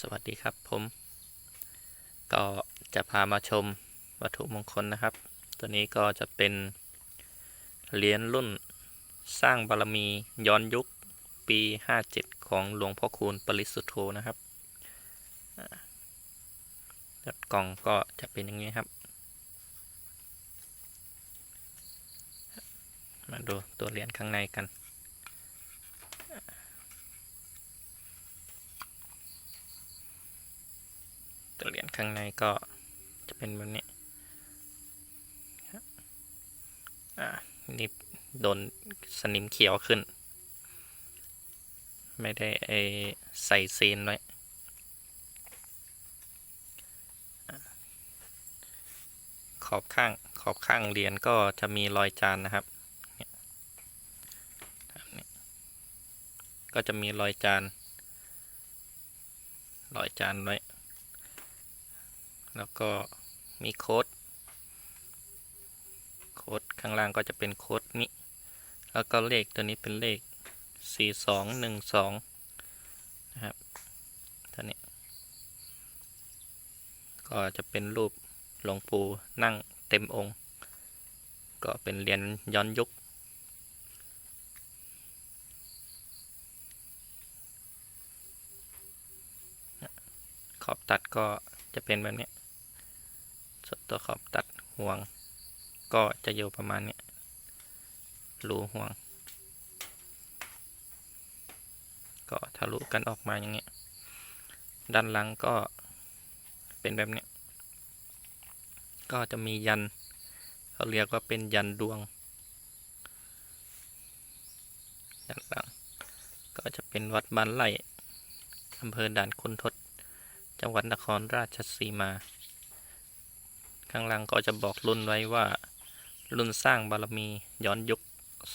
สวัสดีครับผม ก็จะพามาชมวัตถุมงคลนะครับ ตัวนี้ก็จะเป็นเหรียญรุ่นสร้างบารมีย้อนยุคปี 57 ของหลวงพ่อคูณปริสุทธโธนะครับกล่องก็จะเป็นอย่างนี้ครับ มาดูตัวเหรียญข้างในกัน ตัวเหรียญข้างในก็จะเป็นแบบนี้อ่านี่โดนสนิมเขียวขึ้น ไม่ได้ไอใส่ซีนไว้ขอบข้างขอบข้างเหรียญก็จะมีรอยจานนะครับก็จะมีรอยจานรอยจานไว้ แล้วก็มีโค้ด โค้ดข้างล่างก็จะเป็นโค้ดนี้ แล้วก็เลขตัวนี้เป็นเลข 4212 นะครับตัวนี้ ก็จะเป็นรูปหลวงปู่นั่งเต็มองค์ ก็เป็นเรียญย้อนยุคขอบตัดก็จะเป็นแบบนี้ ตัวขอบตัดห่วง ก็จะอยู่ประมาณนี้รูห่วง ก็ทะลุกันออกมาอย่างเงี้ยด้านหลังก็เป็นแบบนี้ก็จะมียันเขาเรียกว่าเป็นยันดวงด้านหลังก็จะเป็นวัดบ้านไร่อำเภอด่านคุณทศ จังหวัดนครราชสีมา ข้างล่างก็จะบอกรุ่นไว้ว่า รุ่นสร้างบารมีย้อนยุค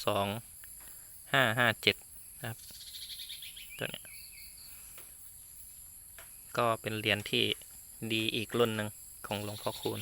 สองห้าห้าเจ็ดนะครับตัวเนี้ยก็เป็นเหรียญที่ดีอีกรุ่นหนึ่งของหลวงพ่อคูณ